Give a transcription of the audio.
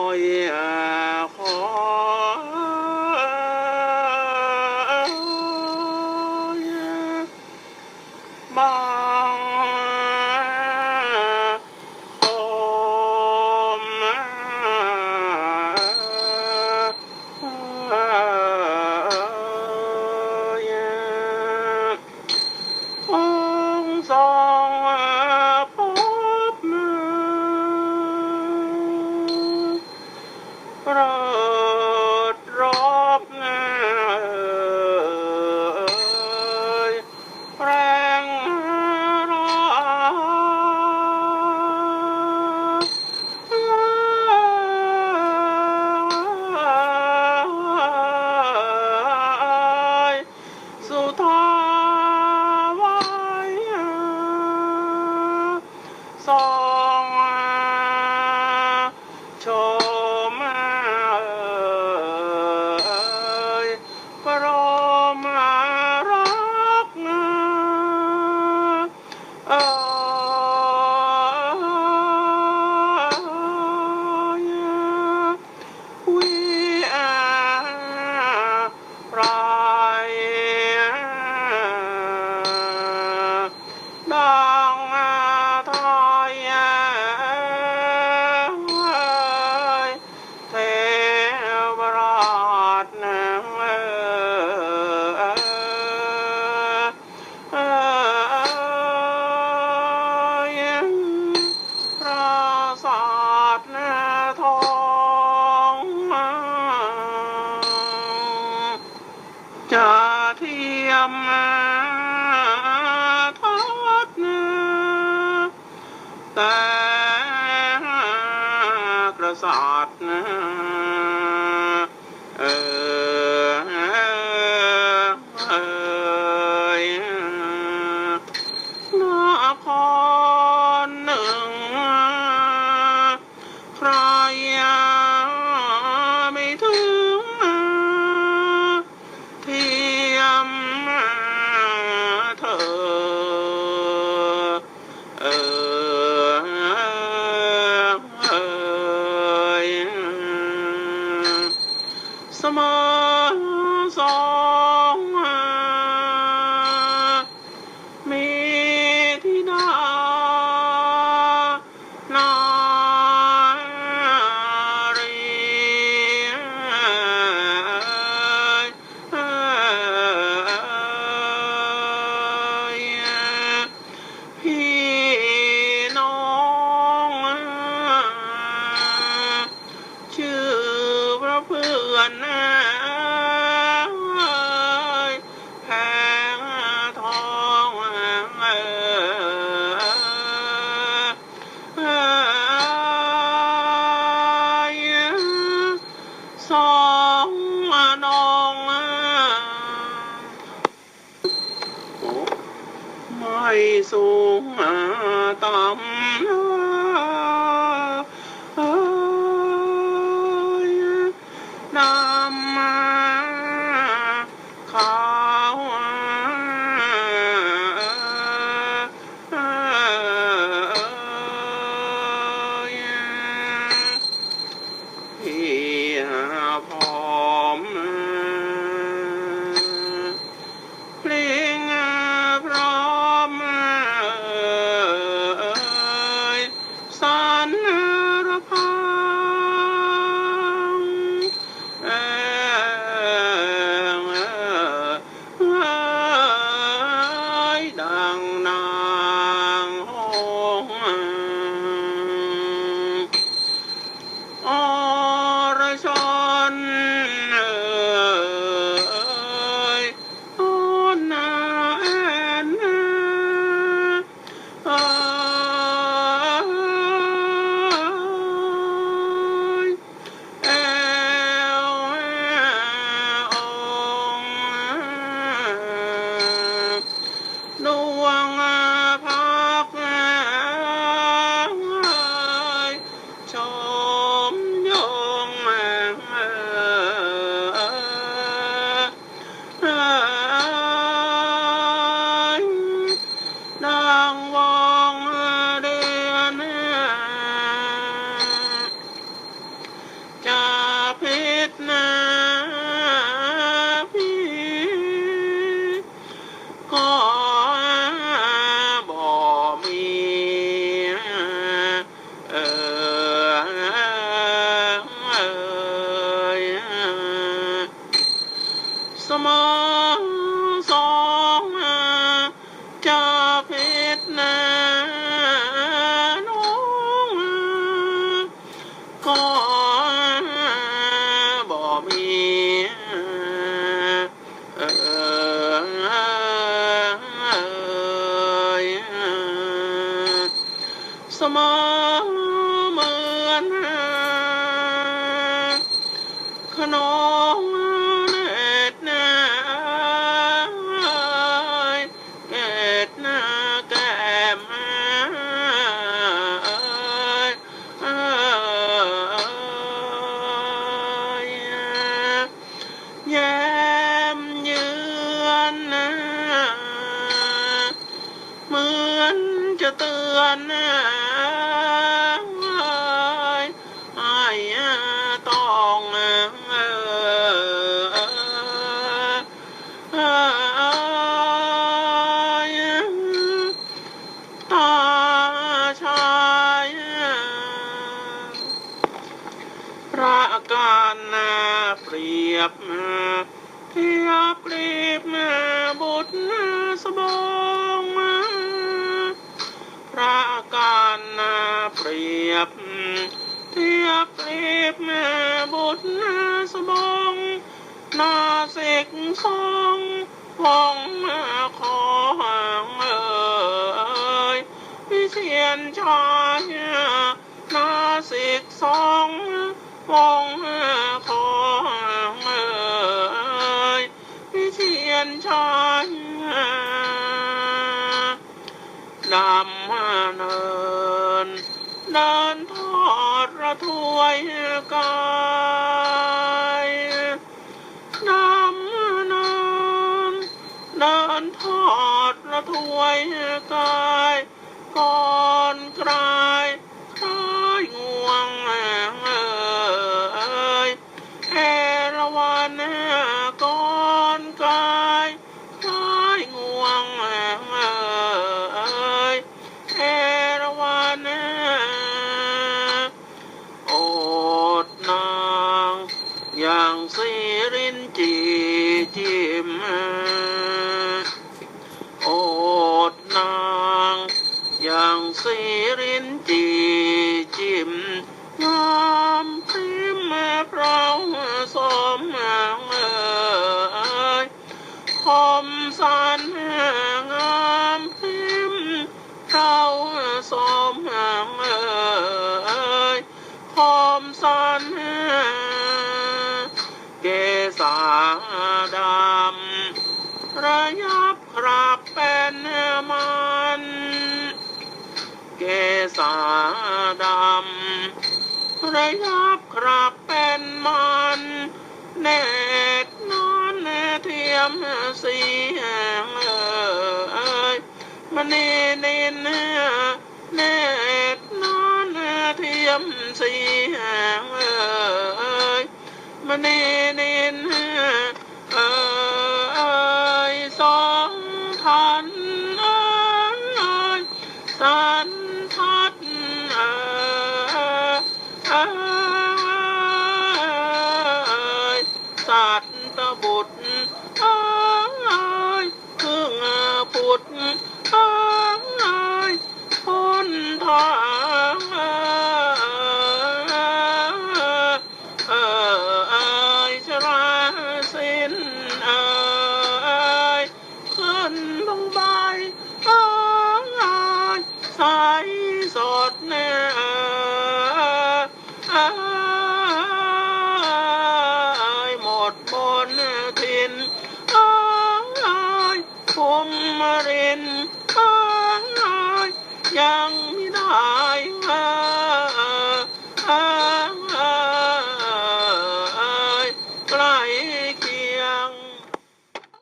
อยา เทียมทอดแต่ Uh... อนหน้าแพ้ท้องสองนองไม่สูงต่ำ นรพังไอ้ดังนางหงอรชน จะเตือนนะไอ้ต้องตาชายพระการนาเปรียบเทียบเปรียบบุต สียบ เทียบเรีบแม่บุตรนาสบองนาเสกสองวองมาขอห่างเอ่ยวิเชียนชายนาเสกสองวองมาขอห่างเอ่ยวิเชียนชายดำ เดินทอดระทวยกายดำน้ำเดินทอดระทวยกายก่อนกลาย สีรินจีจิมโอดนางอย่างสีรินจีจิมงามพริมเพราสมเอ่ยคมสันงามพริมเพราสมเอ่ยคมสัน ดำระยับครับเป็นมันเกษาดำระยับครับเป็นมันเนตรนอนเทียมสีเอ่ยมันเนเนนเนตรนอนเทียมสีเอ่ย มันเนเนนเอยสองพันเอยสันทัดเอยเอ่ยสัตต 乡你的